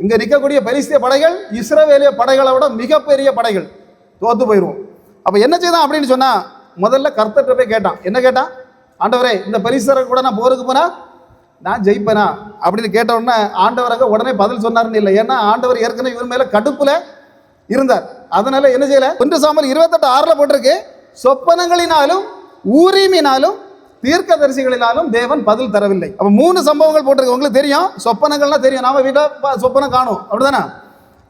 இங்கே நிற்கக்கூடிய பரிசிய படைகள் இஸ்ரவேலிய படைகளை விட மிகப்பெரிய படைகள். தோத்து போயிடுவோம் அப்போ என்ன செய்தான் அப்படின்னு சொன்னால் முதல்ல கர்த்தர்கிட்ட போய் கேட்டான். என்ன கேட்டான்? ஆண்டவரே இந்த பெலிஸ்தரை கூட நான் போருக்கு போனால் நான் ஜெயிப்பேனா? அப்படின்னு கேட்ட உடனே ஆண்டவராக உடனே பதில் சொன்னார்னு இல்லை. ஏன்னா ஆண்டவர் ஏற்கனவே இவர் மேலே கடுப்பில் இருந்தார். அதனால என்ன செய்யல? ஒன்று சாமல் இருபத்தெட்டு ஆறுல போட்டிருக்கு. சொப்பனங்களினாலும் ஊரிமினாலும் தீர்க்கதரிசிகளினாலும் தேவன் பதில் தரவில்லை. அப்ப மூணு சம்பவங்கள் போட்டிருக்கு. உங்களுக்கு தெரியும். சொப்பனங்கள்லாம் தெரியும். நாம வீட்டில் சொப்பனம் காணும். அப்படிதானே?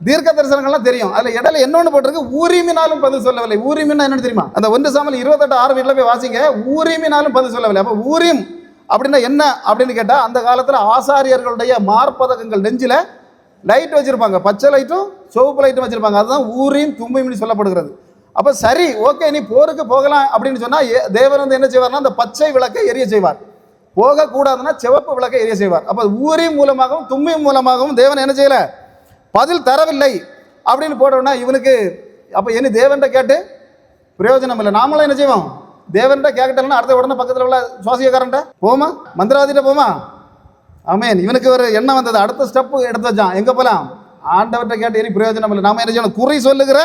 தீர்க்க தரிசனங்கள்லாம் தெரியும். அதில் இடையில என்னொன்று போட்டிருக்கு. ஊரிமினாலும் பதில் சொல்லவில்லை. ஊரிமின்னா என்னன்னு தெரியுமா? அந்த ஒன்று சாமல் இருபத்தெட்டு ஆறு வீட்டில் போய் வாசிங்க. ஊரிமினாலும் பதில் சொல்லவில்லை. அப்போ ஊரிம் அப்படின்னா என்ன அப்படின்னு கேட்டால் அந்த காலத்தில் ஆசாரியர்களுடைய மார்பதகங்கள் நெஞ்சில் லைட் வச்சிருப்பாங்க. பச்சை லைட்டும் சிவப்பு லைட்டும் வச்சுருப்பாங்க. அதுதான் ஊரின் தும்பின்னு சொல்லப்படுகிறது. அப்போ சரி ஓகே நீ போருக்கு போகலாம் அப்படின்னு சொன்னால் ஏ- தேவன் வந்து என்ன செய்வார்னா அந்த பச்சை விளக்கை எரிய செய்வார். போகக்கூடாதுன்னா சிவப்பு விளக்கை எரிய செய்வார். அப்போ ஊரின் மூலமாகவும் தும்மியும் மூலமாகவும் தேவன் என்ன செய்யல? பதில் தரவில்லை அப்படின்னு போட்டோம்னா இவனுக்கு அப்போ என்ன தேவன்கிட்ட கேட்டு பிரயோஜனம் இல்லை. நாமளும் என்ன செய்வோம்? தேவன்கிட்ட கேட்கட்டலன்னா அடுத்த உடனே பக்கத்தில் உள்ள சுவாசியக்காரன்ட்ட போமா? மந்திராதிட்ட போமா? ஆமேன். இவனுக்கு ஒரு எண்ணம் வந்தது. அடுத்த ஸ்டெப்பு எடுத்து வச்சான். எங்கே போகலாம் ஆண்டவர்கிட்ட கேட்டு இனி பிரயோஜனம் இல்லை. நாம என்ன செய்யணும்? குறி சொல்லுகிற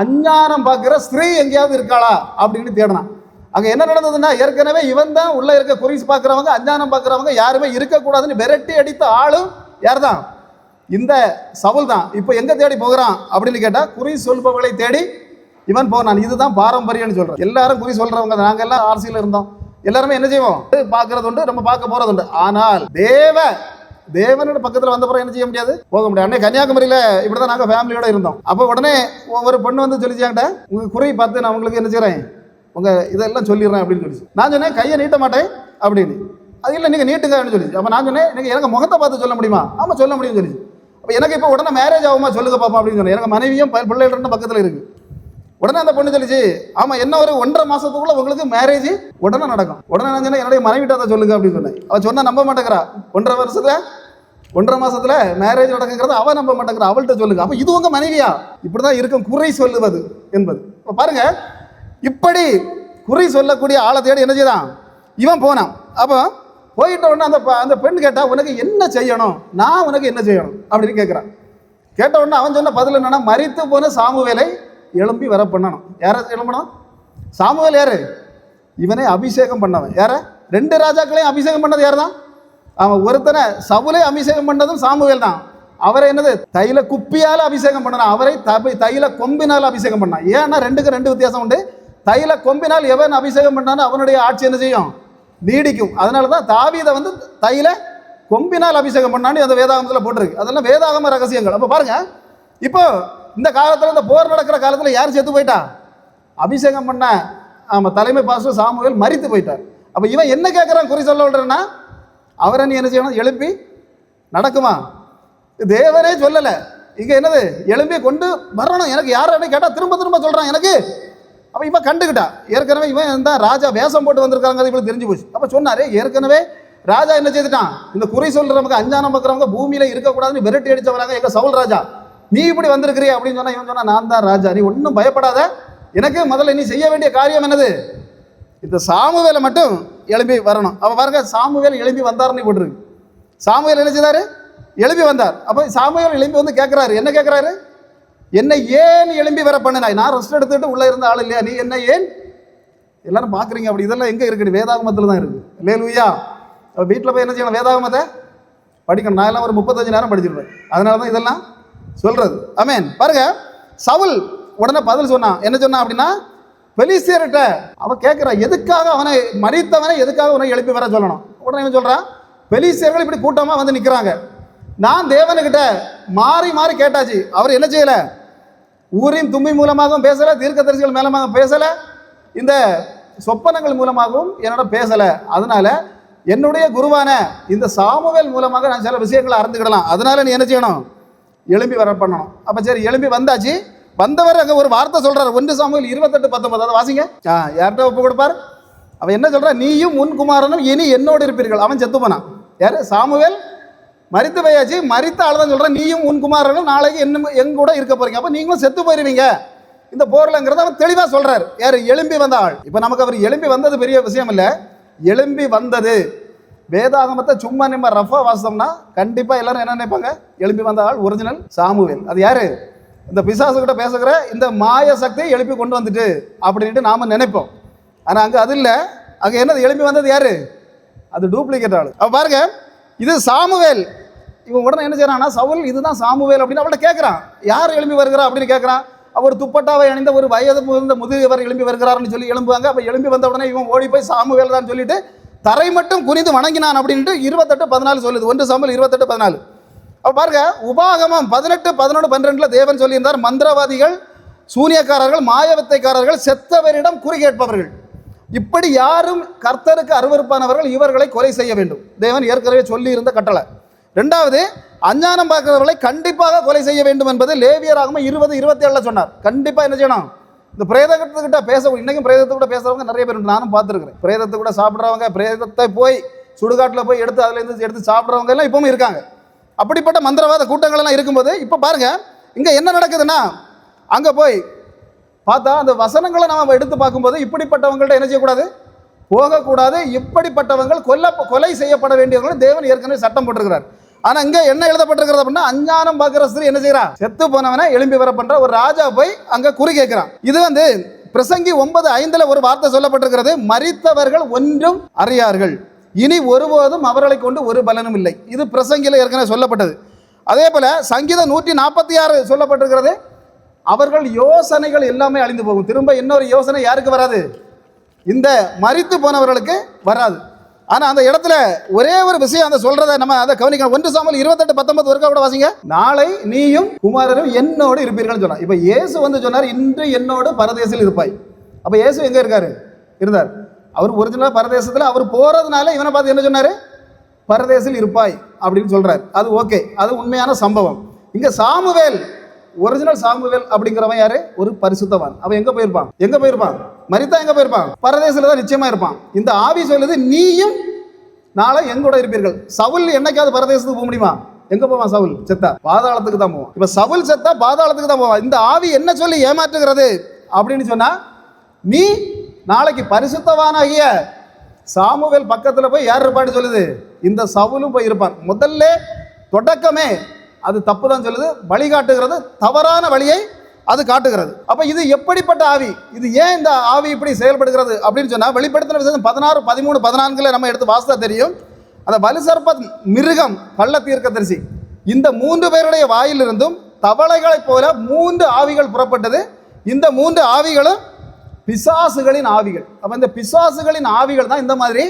அஞ்ஞானம் பார்க்குற ஸ்திரீ எங்கேயாவது இருக்காளா? அப்படின்னு தேடினான் அங்கே என்ன நடந்ததுன்னா ஏற்கனவே இவன் தான் உள்ளே இருக்க குறி பார்க்குறவங்க அஞ்ஞானம் பார்க்குறவங்க யாருமே இருக்கக்கூடாதுன்னு விரட்டி அடித்த ஆளும் யார் தான் இந்த சவுல் தான். இப்போ எங்கே தேடி போகிறான் அப்படின்னு கேட்டால் குறி சொல்பவர்களை தேடி இவன் போனான். இதுதான் பாரம்பரியம்னு சொல்கிறேன் எல்லாரும் குறி சொல்கிறவங்க நாங்கள் எல்லாம் அரசியல் இருந்தோம். எல்லாருமே என்ன செய்வோம்? பார்க்குறது உண்டு நம்ம பார்க்க போகிறது உண்டு. ஆனால் தேவ தேவனோட பக்கத்தில் வந்த பிறகு என்ன செய்ய முடியாது? போக முடியாது. அன்னைக்கு இப்படி தான் நாங்கள் ஃபேமிலியோட இருந்தோம். அப்போ உடனே ஒரு பொண்ணு வந்து சொல்லிச்சாங்கிட்ட உங்கள் குறை பார்த்து நான் உங்களுக்கு என்ன செய்கிறேன் உங்கள் இதெல்லாம் சொல்லிடுறேன் அப்படின்னு சொல்லி நான் சொன்னேன் கையை நீட்ட மாட்டேன் அப்படின்னு. அது இல்லை நீங்கள் நீட்டுக்கான்னு அப்படின்னு சொல்லி அப்போ நான் சொன்னேன் நீங்கள் எனக்கு முகத்தை பார்த்து சொல்ல முடியுமா? ஆமாம் சொல்ல முடியும்னு சொல்லி அப்போ எனக்கு இப்போ உடனே மேரேஜ் ஆகுமா? சொல்லுங்க பாப்பா அப்படின்னு சொன்னேன். எனக்கு மனைவியும் ப- பிள்ளைகள் பக்கத்தில் இருக்குது உடனே அந்த பொண்ணு சொல்லிச்சு ஆமா என்ன ஒரு ஒன்றரை மாசத்துக்குள்ள உங்களுக்கு மேரேஜ் உடனே நடக்கும். உடனே நான் என்னுடைய மனைவிட்ட அதை சொல்லுங்க அப்படின்னு சொன்னேன். அவள் சொன்னா நம்ப மாட்டேங்கிறா. ஒன்றரை வருஷத்துல ஒன்றரை மாசத்துல மேரேஜ் நடக்குங்கிறத அவ நம்ப மாட்டேங்கிறா. அவள்கிட்ட சொல்லுங்க. அப்ப இது உங்க மனைவியா? இப்படிதான் இருக்கும் குறை சொல்லுவது என்பது. இப்போ பாருங்க இப்படி குறை சொல்லக்கூடிய ஆளை தேடி என்ன செய்தான்? இவன் போனான். அப்போ போயிட்ட உடனே அந்த ப- அந்த பெண் கேட்டா உனக்கு என்ன செய்யணும்? நான் உனக்கு என்ன செய்யணும்? அப்படின்னு கேட்குறான் கேட்ட உடனே அவன் சொன்ன பதில் என்னன்னா மறித்து போன சாமுவேலை எழும்பி வர பண்ணணும். யாரை எழும்பணும்? சாமுவேல் யார்? இவனை அபிஷேகம் பண்ணவன். யார? ரெண்டு ராஜாக்களையும் அபிஷேகம் பண்ணது யார் தான் அவன் ஒருத்தனை சவுலை அபிஷேகம் பண்ணதும் சாமுவேல் தான். அவரை என்னது? தைல குப்பியால் அபிஷேகம் பண்ணான் அவரை தபி தைல கொம்பினால் அபிஷேகம் பண்ணான் ஏன்னா ரெண்டுக்கு ரெண்டு வித்தியாசம் உண்டு. தைல கொம்பினால் எவன் அபிஷேகம் பண்ணானோ அவனுடைய ஆட்சி என்ன செய்யும்? நீடிக்கும். அதனால தான் தாவீதை வந்து தைல கொம்பினால் அபிஷேகம் பண்ணான்னு அந்த வேதாகமத்தில் போட்டிருக்கு. அதெல்லாம் வேதாகம ரகசியங்கள். அப்போ பாருங்கள் இப்போ இந்த காலத்தில் இந்த போர் நடக்கிற காலத்தில் யார் செத்து போயிட்டா? அபிஷேகம் பண்ண ஆமாம் தலைமை பாஸ்டர் சாமுவேல் மறித்து போயிட்டார். அப்போ இவன் என்ன கேட்குறான் குறி சொல்ல விடுறேன்னா அவரை நீ என்ன செய்யணும்? எழுப்பி நடக்குமா? தேவனே சொல்லலை. இங்கே என்னது? எழும்பி கொண்டு வரணும். எனக்கு யார் கேட்டால் திரும்ப திரும்ப சொல்கிறான் எனக்கு. அப்போ இவன் கண்டுக்கிட்டா ஏற்கனவே இவன் தான் ராஜா வேஷம் போட்டு வந்திருக்காங்க இவளுக்கு தெரிஞ்சு போச்சு. அப்போ சொன்னார் ஏற்கனவே ராஜா என்ன செய்துட்டான்? இந்த குறி சொல்கிறவங்க அஞ்சானம் பார்க்குறவங்க பூமியில் இருக்கக்கூடாதுன்னு விரட்டி அடிச்சவராங்க எங்கள் சவுல் ராஜா. நீ இப்படி வந்திருக்கிறிய அப்படின்னு சொன்னா இவன் சொன்னா நான் தான் ராஜா. நீ ஒன்றும் பயப்படாத. எனக்கு முதல்ல நீ செய்ய வேண்டிய காரியம் என்னது? இந்த சாமுவேலை மட்டும் எழும்பி வரணும். அப்போ பாருங்க சாமுவேல் எழும்பி வந்தாருன்னு போட்டிருக்கு. சாமுவேல் என்ன செய்தாரு? எழும்பி வந்தார். அப்போ சாமுவேல் எழும்பி வந்து கேட்குறாரு என்ன கேட்குறாரு என்னை ஏன் எழும்பி வர பண்ணினாய்? நான் ரெஸ்ட் எடுத்துட்டு உள்ள இருந்த ஆள் இல்லையா? நீ என்ன ஏன்? எல்லாரும் பார்க்குறீங்க அப்படி இதெல்லாம் எங்கே இருக்குது வேதாகமத்தில் தான் இருக்குது இல்லையா லூயா வீட்டில் போய் என்ன செய்யணும்? வேதாகமத்தை படிக்கணும். நான் எல்லாம் ஒரு முப்பத்தஞ்சு நேரம் படிச்சிருப்பேன். அதனால தான் இதெல்லாம் சொல்கிறது அமேன் பாருங்க சவுல் உடனே பதில் சொன்னான் என்ன சொன்னான் அப்படின்னா பெலிசியர்கிட்ட அவன் கேட்குறான் எதுக்காக அவனை மறித்தவனை எதுக்காக அவனை எழுப்பி வர சொல்லணும்? உடனே இவன் சொல்கிறான் பெலிசியர்கள் இப்படி கூட்டமாக வந்து நிற்கிறாங்க நான் தேவனுக்கிட்ட மாறி மாறி கேட்டாச்சு. அவர் என்ன செய்யலை? ஊரின் தும்மி மூலமாகவும் பேசலை தீர்க்கதரிசிகள் மேலமாக பேசலை இந்த சொப்பனங்கள் மூலமாகவும் என்னோட பேசலை. அதனால என்னுடைய குருவான இந்த சாமுவேல் மூலமாக நான் சில விஷயங்களை அறிந்துக்கிடலாம். அதனால நீ என்ன செய்யணும்? எழும்பி வர பண்ணணும். அப்போ சரி எழும்பி வந்தாச்சு. வந்தவர் அங்கே ஒரு வார்த்தை சொல்கிறார் ஒன்று சாமுவேல் இருபத்தெட்டு பத்தொன்பது. அதை வாசிங்க. ஆ யார்கிட்ட ஒப்பு கொடுப்பார்? அவன் என்ன சொல்றா? நீயும் உன் குமாரனும் இனி என்னோடு இருப்பீர்கள். அவன் செத்து போனான் யார்? சாமுவேல்? மறித்து போயாச்சு. மறித்த ஆள் தான் சொல்கிறேன் நீயும் உன் குமாரனும் நாளைக்கு என்ன எங்க கூட இருக்க போறீங்க. அப்போ நீங்களும் செத்து போயிருவீங்க. இந்த போர்லங்கிறத அவன் தெளிவாக சொல்கிறார் யார்? எழும்பி வந்த ஆள். இப்போ நமக்கு அவர் எழும்பி வந்தது பெரிய விஷயம் இல்லை. எழும்பி வந்தது. வேதாகமத்தை சும்மா நம்ம ரஃபா வாசித்தோம்னா கண்டிப்பாக எல்லாரும் என்ன நினைப்பாங்க? எழுப்பி வந்த ஆள் ஒரிஜினல் சாமுவேல். அது யாரு? இந்த பிசாசு கிட்ட பேசுகிற இந்த மாய சக்தியை எழுப்பி கொண்டு வந்துட்டு அப்படின்ட்டு நாம நினைப்போம். ஆனால் அங்கே அது இல்லை. அங்கே என்னது? எழுப்பி வந்தது யாரு? அது டூப்ளிகேட் ஆள். அப்போ பாருங்க இது சாமுவேல். இவன் உடனே என்ன செய்யறான்னா சவுல் இதுதான் சாமுவேல் அப்படின்னு அவள்கிட்ட கேட்குறான் யார் எழுப்பி வருகிறா அப்படின்னு கேட்குறான் அவர் துப்பட்டாவை அணிந்த ஒரு வயது முதிர்ந்த முதியவர் எழும்பி வருகிறாருன்னு சொல்லி எழும்புவாங்க. அப்போ எழும்பி வந்த உடனே இவன் ஓடி போய் சாமுவேல் தான் சொல்லிட்டு தரை மட்டும் குனிந்து வணங்கினான் அப்படின்ட்டு இருபத்தெட்டு பதினாலு சொல்லுது. ஒன்று சாம்பல் இருபத்தெட்டு பதினாலு. அப்போ பாருங்க உபாகமம் பதினெட்டு பதினொன்று பன்னிரெண்டில் தேவன் சொல்லியிருந்தார் மந்திரவாதிகள் சூனியக்காரர்கள் மாயவித்தைக்காரர்கள் செத்தவரிடம் குறுகேட்பவர்கள் இப்படி யாரும் கர்த்தருக்கு அருவருப்பானவர்கள் இவர்களை கொலை செய்ய வேண்டும். தேவன் ஏற்கனவே சொல்லியிருந்த கட்டளை. ரெண்டாவது அஞ்ஞானம் பார்க்கிறவர்களை கண்டிப்பாக கொலை செய்ய வேண்டும் என்பது லேவியராகம இருபது இருபத்தி ஏழில் சொன்னார். கண்டிப்பாக என்ன செய்யணும்? இந்த பிரேதத்துக்கிட்ட பேச இன்னைக்கும் பிரேதத்தை கூட பேசுறவங்க நிறைய பேர் நானும் பார்த்துருக்குறேன். பிரேதத்தை கூட சாப்பிட்றவங்க பிரேதத்தை போய் சுடுகாட்டில் போய் எடுத்து அதுலேருந்து எடுத்து சாப்பிட்றவங்க எல்லாம் இப்பவும் இருக்காங்க. அப்படிப்பட்ட மந்திரவாத கூட்டங்கள் எல்லாம் இருக்கும்போது இப்போ பாருங்க இங்கே என்ன நடக்குதுன்னா அங்கே போய் பார்த்தா அந்த வசனங்களை நம்ம எடுத்து பார்க்கும்போது இப்படிப்பட்டவங்கள்ட்ட என்ன செய்யக்கூடாது? போகக்கூடாது. இப்படிப்பட்டவங்கள் கொல்ல கொலை செய்யப்பட வேண்டியவர்கள் தேவன் ஏற்கனவே சட்டம் போட்டிருக்கிறார். ஆனா இங்க என்ன எழுதப்பட்டிருக்கிறது அப்படின்னா அஞ்ஞானம் பார்க்கிற ஸ்திரீ என்ன செய்யறான் செத்து போனவனை எழும்பி வர பண்ற ஒரு ராஜா போய் அங்க குறி கேட்கிறான். இது வந்து பிரசங்கி ஒன்பது ஐந்துல ஒரு வார்த்தை சொல்லப்பட்டிருக்கிறது மரித்தவர்கள் ஒன்றும் அறியார்கள். இனி ஒருபோதும் அவர்களை கொண்டு ஒரு பலனும் இல்லை. இது பிரசங்கில ஏற்கனவே சொல்லப்பட்டது. அதே போல சங்கீதம் நூற்றி நாற்பத்தி ஆறு சொல்லப்பட்டிருக்கிறது அவர்கள் யோசனைகள் எல்லாமே அழிந்து போகும். திரும்ப இன்னொரு யோசனை யாருக்கு வராது? இந்த மறித்து போனவர்களுக்கு வராது. ஆனால் அந்த இடத்துல ஒரே ஒரு விஷயம் அந்த சொல்றதை நம்ம அதை கவனிக்கணும். ஒன்று சாமல் இருபத்தெட்டு பத்தொன்பது ஒருக்கா கூட வாசிங்க. நாளை நீயும் குமாரரும் என்னோடு இருப்பீர்கள்னு சொன்னார். இப்போ இயேசு வந்து சொன்னார் இன்று என்னோடு பரதேசில் இருப்பாய். அப்போ இயேசு எங்கே இருக்காரு? இருந்தார். அவர் ஒரிஜினலாக பரதேசத்தில் அவர் போகிறதுனால இவனை பார்த்து என்ன சொன்னார்? பரதேசில் இருப்பாய் அப்படின்னு சொல்கிறார் அது ஓகே அது உண்மையான சம்பவம். இங்கே சாமுவேல் ஒரிஜினல் சாமுவேல் அப்படிங்கிறவன் யாரு? ஒரு பரிசுத்தவான். அவன் எங்க போயிருப்பான்? எங்க போயிருப்பான்? மரித்தா எங்க போயிருப்பான்? பரதேசில தான் நிச்சயமா இருப்பான். இந்த ஆவி சொல்லுது நீயும் நாளை எங்கூட இருப்பீர்கள். சவுல் என்னைக்காவது பரதேசத்துக்கு போக முடியுமா? எங்க போவான் சவுல்? செத்தா. பாதாளத்துக்கு தான் போவான். இப்ப சவுல் செத்தா பாதாளத்துக்கு தான் போவான். இந்த ஆவி என்ன சொல்லி ஏமாற்றுகிறது? அப்படின்னு சொன்னா நீ நாளைக்கு பரிசுத்தவானாகிய சாமுவேல் பக்கத்துல போய் யார் இருப்பான்னு சொல்லுது? இந்த சவுலும் போய் இருப்பான். முதல்ல தொடக்கமே அது தப்பு தான் சொல்லுது. வழிகாட்டுகிறது தவறான வழியை அது காட்டுகிறது. அப்போ இது எப்படிப்பட்ட ஆவி? இது ஏன் இந்த ஆவி இப்படி செயல்படுகிறது அப்படின்னு சொன்னால் வெளிப்படுத்தின விசேஷம் பதினாறு பதிமூணு பதினான்குல நம்ம எடுத்து வாசித்தா தெரியும். அந்த வலுசர்ப்ப மிருகம் கள்ள தீர்க்கதரிசி இந்த மூன்று பேருடைய வாயிலிருந்தும் தவளைகளைப் போல மூன்று ஆவிகள் புறப்பட்டது. இந்த மூன்று ஆவிகளும் பிசாசுகளின் ஆவிகள். அப்போ இந்த பிசாசுகளின் ஆவிகள் தான் இந்த மாதிரி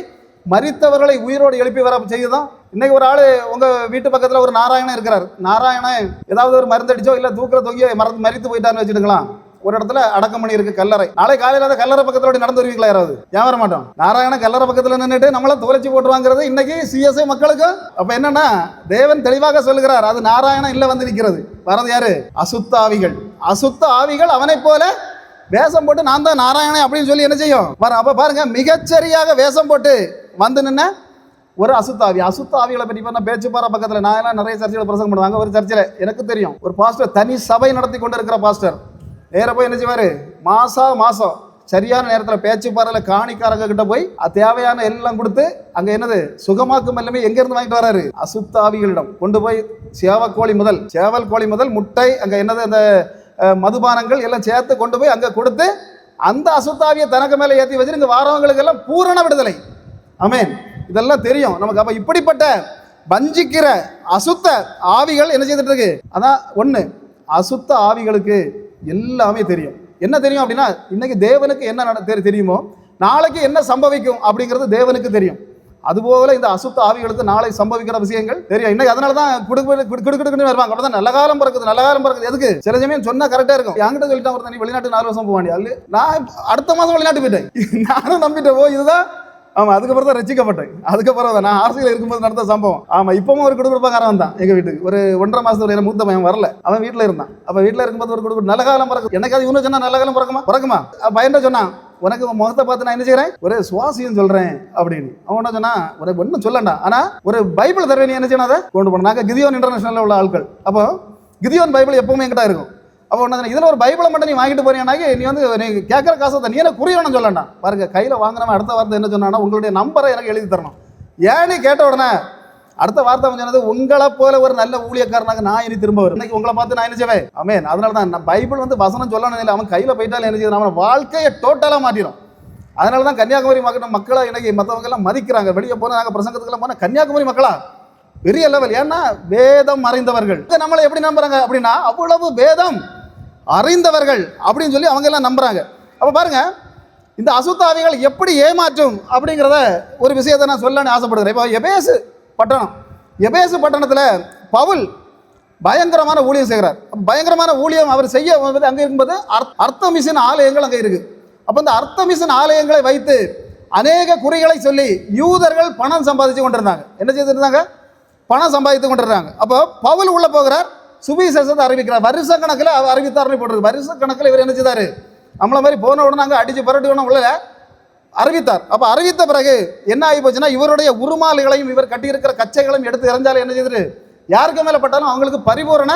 மறித்தவர்களை உயிரோடு எழுப்பி வர செய்யுதான் இன்னைக்கு ஒரு ஆள் உங்க வீட்டு பக்கத்துல ஒரு நாராயணன் இருக்கிறார். நாராயணன் ஏதாவது ஒரு மருந்தடிச்சோ இல்ல தூக்கிற தொங்கியோ மறந்து மறித்து போயிட்டான்னு வச்சுக்கலாம் ஒரு இடத்துல அடக்கம் பண்ணி இருக்கு கல்லறை. நாளை காலையில அந்த கல்லறை பக்கத்துல அப்படி நடந்து வருவீங்களா யாராவது? ஏன் வர மாட்டோம்? நாராயண கல்லறை பக்கத்துல நின்றுட்டு நம்மள துளைச்சி போட்டுருவாங்கிறது இன்னைக்கு சிஎஸ்ஐ மக்களுக்கு. அப்ப என்னன்னா தேவன் தெளிவாக சொல்லுகிறார் அது நாராயணன் இல்ல வந்து நிற்கிறது வரது யாரு? அசுத்த ஆவிகள். அசுத்த ஆவிகள் அவனைப் போல வேஷம் போட்டு நான் தான் நாராயணன் அப்படின்னு சொல்லி என்ன செய்யும்? அப்ப பாருங்க மிகச்சரியாக வேஷம் போட்டு வந்து நின்ன ஒரு அசுத்தாவி அசுத்தாவிகளை பற்றி பண்ண பேச்சு பக்கத்தில் நான் எல்லாம் நிறைய சர்ச்சையில் பிரசங்கம் பண்ணுவாங்க. ஒரு சர்ச்சையில் எனக்கு தெரியும் ஒரு பாஸ்டர் தனி சபை நடத்தி கொண்டு இருக்கிற பாஸ்டர் நேர போய் என்ன செய்வார்? மாசா மாதம் சரியான நேரத்தில் பேச்சுப்பாறையில் காணிக்காரங்க கிட்ட போய் அது தேவையான எல்லாம் கொடுத்து அங்கே என்னது? சுகமாக்கும் எல்லாமே எங்கேருந்து வாங்கிட்டு வராரு? அசுத்தாவிகளிடம் கொண்டு போய் சேவக்கோழி முதல் சேவல் கோழி முதல் முட்டை அங்கே என்னது அந்த மதுபானங்கள் எல்லாம் சேர்த்து கொண்டு போய் அங்கே கொடுத்து அந்த அசுத்தாவியை தனக்கு மேலே ஏற்றி வச்சு இந்த வாரவங்களுக்கு எல்லாம் பூரண விடுதலை. அமேன் இதெல்லாம் தெரியும். நமக்கு அப்போ இப்படிப்பட்ட வஞ்சிக்கிற அசுத்த ஆவிகள் என்ன செய்துட்டு இருக்கு அதான் ஒன்று அசுத்த ஆவிகளுக்கு எல்லாமே தெரியும். என்ன தெரியும் அப்படின்னா இன்னைக்கு தேவனுக்கு என்ன நட- தெரியுமோ நாளைக்கு என்ன சம்பவிக்கும் அப்படிங்கிறது தேவனுக்கு தெரியும். அதுபோல இந்த அசுத்த ஆவிகளுக்கு நாளை சம்பவிக்கிற விஷயங்கள் தெரியும். இன்னைக்கு அதனால தான் குடுக்கு குடுக்குன்னு வருவாங்க. அப்படி நல்ல காலம் பிறக்குது நல்ல காலம் பிறக்குது. எதுக்கு? சில சமயம் சொன்னா கரெக்டா இருக்கும். என்கிட்ட சொல்லிட்டு ஒரு தனி வெளிநாட்டு நாலு வருஷம் போவாண்டி அல்ல நான் அடுத்த மாதம் வெளிநாட்டு போயிட்டேன். நானும் நம்பிட்டேன் ஓ இதுதான் ஆமாம் அதுக்கப்புறம் தான் ரசிக்கப்பட்டேன். அதுக்கப்புறம் தான் நான் ஆசையில் இருக்கும்போது நடந்த சம்பவம். ஆமாம் இப்பவும் ஒரு குடுகுடுப்பாக்காரன் வந்தான் எங்கள் வீட்டுக்கு. ஒரு ஒன்றரை மாசத்துல மூத்த பையன் வரல. அவன் வீட்டில் இருந்தான். அப்போ வீட்டில் இருக்கும்போது ஒரு குடும்பம் நல்ல காலம் பிறகு எனக்கு அது இவனு நல்ல காலம் பிறக்குமா? பிறக்குமா. பையன் சொன்னான் உனக்கு முகத்தை பார்த்து நான் என்ன செய்கிறேன் ஒரு சுவாசியம் சொல்கிறேன் அப்படின்னு. அவன் என்ன சொன்னா ஒரு ஒன்றும் சொல்லண்டா. ஆனால் ஒரு பைபிள் தருவே நீ என்ன செய்யணும் அதை? கொண்டு போனோம் நாங்கள் கிதியோன் இன்டர்நேஷனலில் உள்ள ஆட்கள். அப்போ கிதியோன் பைபிள் எப்பவுமே என்கிட்ட இருக்கும். அப்போ ஒன்று இதில் ஒரு பைபிளை மட்டும் நீ வாங்கிட்டு போறீங்கன்னாக்கி நீ வந்து நீ கேட்குற காசை நீ என்ன குறியணும் சொல்லண்டா பாருங்க கையில் வாங்கினவன் அடுத்த வார்த்தை என்ன சொன்னான்னா உங்களுடைய நம்பரை எனக்கு எழுதி தரணும். ஏன் நீ கேட்ட உடனே அடுத்த வார்த்தை அவன் சொன்னது உங்களை போல ஒரு நல்ல ஊழியக்காரனாக நான் இனி திரும்ப வரும் இன்னைக்கு உங்களை பார்த்து நான் என்ன செய்வேன்? ஆமென். அதனால தான் நான் பைபிள் வந்து வசனம் சொல்லணும் இல்லை அவன் கையில் போயிட்டாலும் என்ன செய்யுது அவன் வாழ்க்கையை டோட்டலாக மாட்டிடும் அதனால தான் கன்னியாகுமரி மக்கள் மக்களை இன்னைக்கு மற்றவங்க எல்லாம் மதிக்கிறாங்க. வெளியே போனால் நாங்கள் பிரசங்கத்துக்கெல்லாம் போனால் கன்னியாகுமரி மக்களா? பெரிய லெவல் ஏன்னா வேதம் மறைந்தவர்கள் நம்மளை எப்படி நம்புறாங்க அப்படின்னா அவ்வளவு வேதம். அறிந்தவர்கள் அப்படின்னு சொல்லி அவங்க எல்லாம் நம்புகிறாங்க அப்போ பாருங்க இந்த அசுத்தாவிகள் எப்படி ஏமாற்றும் அப்படிங்கிறத ஒரு விஷயத்தை நான் சொல்லணும்னு ஆசைப்படுகிறேன். இப்போ எபேசு பட்டணம். எபேசு பட்டணத்தில் பவுல் பயங்கரமான ஊழியம் செய்கிறார். பயங்கரமான ஊழியம் அவர் செய்ய வந்து அங்கே இருக்கும்போது அர்த்- மிஷின் ஆலயங்கள் அங்கே இருக்குது அப்போ இந்த அர்த்தமிஷன் ஆலயங்களை வைத்து அநேக குறிகளை சொல்லி யூதர்கள் பணம் சம்பாதிச்சு கொண்டிருந்தாங்க. என்ன செய்திருந்தாங்க பணம் சம்பாதித்து கொண்டிருந்தாங்க. அப்போ பவுல் உள்ளே போகிறார். சுவிசேஷத்தை அறிவிக்கிறார். வருஷ கணக்கில் அறிவித்தார்னு போட்டிருக்கு. வருஷ கணக்கில் இவர் என்ன செய்தார்? நம்மளை மாதிரி போன உடனே அங்கே அடிச்சு புரட்டி உடனே உள்ள அறிவித்தார். அப்போ அறிவித்த பிறகு என்ன ஆகி போச்சுன்னா இவருடைய உருமாலைகளையும் இவர் கட்டியிருக்கிற கச்சைகளையும் எடுத்து எறிஞ்சாலும் என்ன செய்யுது யாருக்கு மேலே பட்டாலும் அவங்களுக்கு பரிபூரண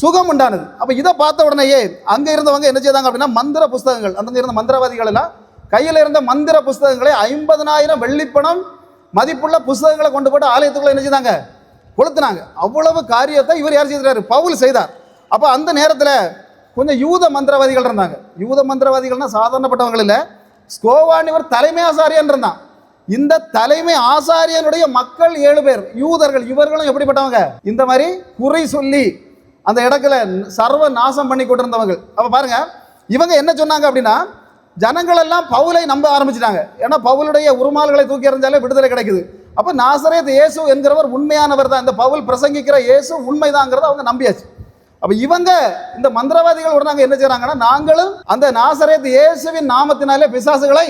சுகம் உண்டானது. அப்போ இதை பார்த்த உடனேயே அங்கே இருந்தவங்க என்ன செய்தாங்க அப்படின்னா மந்திர புஸ்தகங்கள் அந்த இருந்த மந்திரவாதிகள் எல்லாம் கையில் இருந்த மந்திர புஸ்தகங்களை ஐம்பதனாயிரம் வெள்ளிப்பணம் மதிப்புள்ள புஸ்தகங்களை கொண்டு போட்டு ஆலயத்துக்குள்ள என்ன செய்தாங்க? கொளுத்துனாங்க. அவ்வளவு காரியத்தை இவர் யார் செய்தார்? பவுல் செய்தார். அப்போ அந்த நேரத்தில் கொஞ்சம் யூத மந்திரவாதிகள் இருந்தாங்க. யூத மந்திரவாதிகள்னா சாதாரணப்பட்டவங்க இல்லை. ஸ்கோவானிவர் தலைமை ஆசாரியன் இருந்தான். இந்த தலைமை ஆசாரியனுடைய மக்கள் ஏழு பேர் யூதர்கள் இவர்களும் எப்படிப்பட்டவங்க? இந்த மாதிரி குறை சொல்லி அந்த இடத்துல சர்வ நாசம் பண்ணி கொண்டிருந்தவங்க. அப்ப பாருங்க இவங்க என்ன சொன்னாங்க அப்படின்னா ஜனங்களெல்லாம் பவுலை நம்ப ஆரம்பிச்சிட்டாங்க. ஏன்னா பவுலுடைய உருமால்களை தூக்கி எறிஞ்சாலே விடுதலை கிடைக்குது. அப்போ நாசரேத் இயேசு என்கிறவர் உண்மையானவர் தான். இந்த பவுல் பிரசங்கிக்கிற இயேசு உண்மைதாங்கிறத அவங்க நம்பியாச்சு. அப்போ இவங்க இந்த மந்திரவாதிகள் உடனே என்ன செய்கிறாங்கன்னா நாங்களும் அந்த நாசரேத் இயேசுவின் நாமத்தினாலே பிசாசுகளை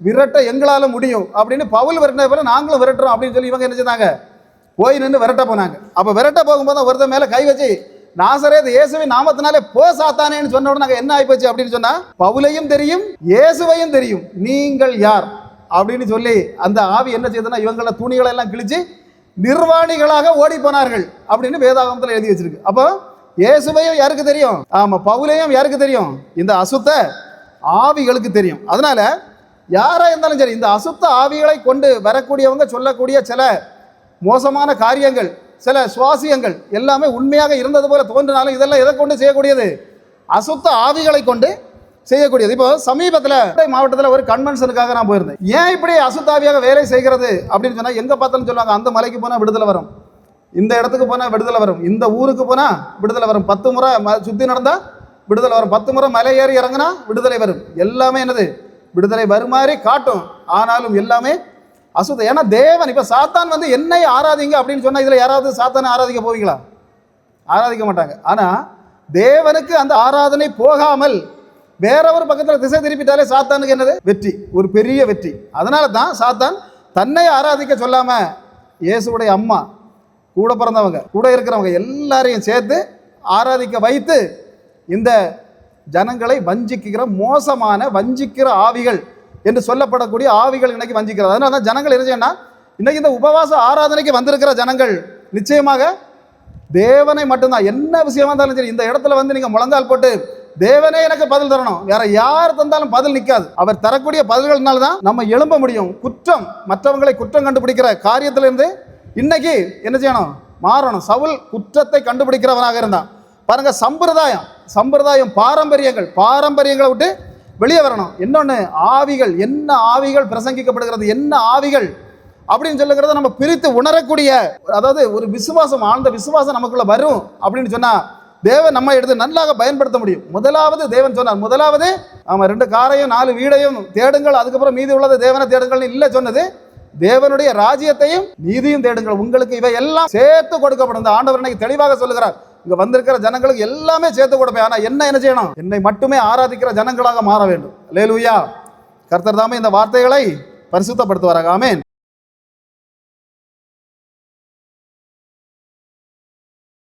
விரட்ட எங்களால் முடியும் அப்படின்னு பவுல் விரட்டின போல நாங்களும் விரட்டுறோம் அப்படின்னு சொல்லி இவங்க என்ன செய்தாங்க? போய் நின்று விரட்ட போனாங்க. அப்போ விரட்ட போகும்போது ஒருத்தர் மேலே கை வச்சு நாசரேத் இயேசுவின் நாமத்தினாலே போ சாத்தானேன்னு சொன்ன உடனே என்ன ஆயிப்போச்சு அப்படின்னு சொன்னா பவுலையும் தெரியும் இயேசுவையும் தெரியும். நீங்கள் யார்? அப்படின்னு சொல்லி அந்த ஆவி என்ன செய்யுதுன்னா இவங்கள துணிகளை எல்லாம் கிழிச்சு நிர்வாணிகளாக ஓடி போனார்கள் அப்படின்னு வேதாகமத்தில் எழுதி வச்சிருக்கு. அப்போ இயேசுவையும் யாருக்கு தெரியும்? ஆமா பவுலையும் யாருக்கு தெரியும்? இந்த அசுத்த ஆவிகளுக்கு தெரியும். அதனால யாரா இருந்தாலும் சரி இந்த அசுத்த ஆவிகளை கொண்டு வரக்கூடியவங்க சொல்லக்கூடிய சில மோசமான காரியங்கள் சில சுவாசியங்கள் எல்லாமே உண்மையாக இருந்தது போல தோன்றினாலும் இதெல்லாம் எதை கொண்டு செய்யக்கூடியது? அசுத்த ஆவிகளை கொண்டு செய்யக்கூடியது. இப்போ சமீபத்தில் மாவட்டத்தில் ஒரு கன்வென்ஷனுக்காக நான் போயிருந்தேன். ஏன் இப்படி அசுத்தாவியாக வேலை செய்கிறது அப்படின்னு சொன்னால் எங்கே பார்த்தாலும் சொல்லுவாங்க அந்த மலைக்கு போனால் விடுதலை வரும். இந்த இடத்துக்கு போனால் விடுதலை வரும். இந்த ஊருக்கு போனால் விடுதலை வரும். பத்து முறை ம- சுற்றி நடந்தால் விடுதலை வரும். பத்து முறை மலை ஏறி இறங்குனா விடுதலை வரும். எல்லாமே என்னது? விடுதலை வருமாறி காட்டும். ஆனாலும் எல்லாமே அசுத்தம். ஏன்னா தேவன் இப்போ சாத்தான் வந்து என்னை ஆராதிங்க அப்படின்னு சொன்னால் இதில் யாராவது சாத்தானை ஆராதிக்க போவீங்களா? ஆராதிக்க மாட்டாங்க. ஆனால் தேவனுக்கு அந்த ஆராதனை போகாமல் வேற ஒரு பக்கத்தில் திசை திருப்பிட்டாலே சாத்தானுக்கு என்னது? வெற்றி. ஒரு பெரிய வெற்றி. அதனால தான் சாத்தான் தன்னை ஆராதிக்க சொல்லாமல் இயேசுடைய அம்மா கூட பிறந்தவங்க கூட இருக்கிறவங்க எல்லாரையும் சேர்த்து ஆராதிக்க வைத்து இந்த ஜனங்களை வஞ்சிக்கிற மோசமான வஞ்சிக்கிற ஆவிகள் என்று சொல்லப்படக்கூடிய ஆவிகள் இன்னைக்கு வஞ்சிக்கிறது அதனால தான் ஜனங்கள் என்ன இன்னைக்கு இந்த உபவாச ஆராதனைக்கு வந்திருக்கிற ஜனங்கள் நிச்சயமாக தேவனை மட்டும்தான். என்ன விஷயமா இருந்தாலும் சரி இந்த இடத்துல வந்து நீங்கள் முழங்கால் போட்டு தேவனே எனக்கு பதில் தரணும். வேற யார் தந்தாலும் பதில் நிற்காது அவர் தரக்கூடிய பதில்கள்னால தான் நம்ம எழும்ப முடியும். குற்றம் மற்றவங்களை குற்றம் கண்டுபிடிக்கிற காரியத்திலிருந்து இன்னைக்கு என்ன செய்யணும்? மாறணும். சவுல் குற்றத்தை கண்டுபிடிக்கிறவனாக இருந்தான். பாருங்க சம்பிரதாயம். சம்பிரதாயம் பாரம்பரியங்கள். பாரம்பரியங்களை விட்டு வெளியே வரணும். இன்னொன்று ஆவிகள். என்ன ஆவிகள் பிரசங்கிக்கப்படுகிறது? என்ன ஆவிகள்? அப்படின்னு சொல்லுகிறத நம்ம பிரித்து உணரக்கூடிய அதாவது ஒரு விசுவாசம் ஆழ்ந்த விசுவாசம் நமக்குள்ளே வரும் அப்படின்னு சொன்னால் தேவன் நம்ம எடுத்து நல்லாக பயன்படுத்த முடியும். முதலாவது தேவன் சொன்னார். முதலாவது ஆமாம் ரெண்டு காரையும் நாலு வீடையும் தேடுங்கள். அதுக்கப்புறம் மீதி உள்ளது தேவனை தேடுங்கள்னு இல்லை சொன்னது. தேவனுடைய ராஜ்யத்தையும் நீதியும் தேடுங்கள். உங்களுக்கு இவை எல்லாம் சேர்த்து கொடுக்கப்படும். இந்த ஆண்டவர் இன்னைக்கு தெளிவாக சொல்லுகிறார். இங்க வந்திருக்கிற ஜனங்களுக்கு எல்லாமே சேர்த்து கொடுப்பேன். ஆனா என்ன என்ன செய்யணும்? என்னை மட்டுமே ஆராதிக்கிற ஜனங்களாக மாற வேண்டும். லேலுயா கர்த்தர் தாமே இந்த வார்த்தைகளை பரிசுத்தப்படுத்துவாராக. ஆமேன்.